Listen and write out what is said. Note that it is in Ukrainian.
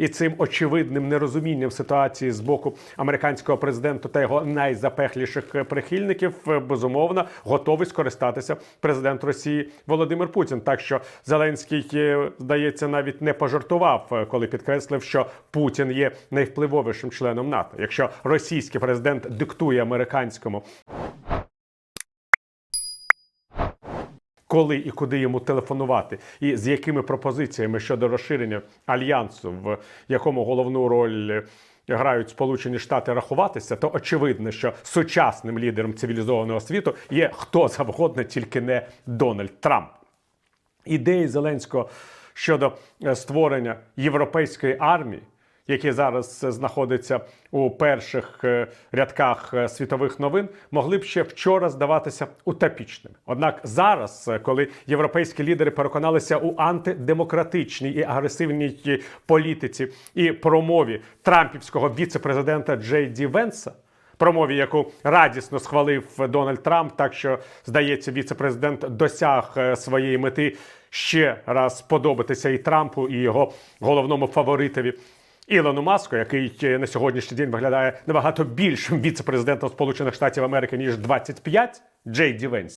і цим очевидним нерозумінням ситуації з боку американського президента та його найзапекліших е, прихильників, е, безумовно, готовий скористатися президент Росії Володимир Путін. Так що Зеленський, е, здається, навіть не пожартував, е, коли підкреслив, що Путін є найвпливовішим членом НАТО. Якщо російський президент диктує американському коли і куди йому телефонувати, і з якими пропозиціями щодо розширення альянсу, в якому головну роль грають Сполучені Штати рахуватися, то очевидно, що сучасним лідером цивілізованого світу є хто завгодно, тільки не Дональд Трамп. Ідеї Зеленського щодо е, створення європейської армії, які зараз знаходяться у перших е, рядках е, світових новин, могли б ще вчора здаватися утопічними. Однак зараз, е, коли європейські лідери переконалися у антидемократичній і агресивній політиці і промові трампівського віце-президента Джей Ді Венса, промові, яку радісно схвалив Дональд Трамп, так що здається, віце-президент досяг своєї мети ще раз подобатися і Трампу, і його головному фаворитові. Ілону Маску, який е, на сьогоднішній день виглядає набагато більшим віце-президентом Сполучених Штатів Америки ніж 25, Джей Ді Венс.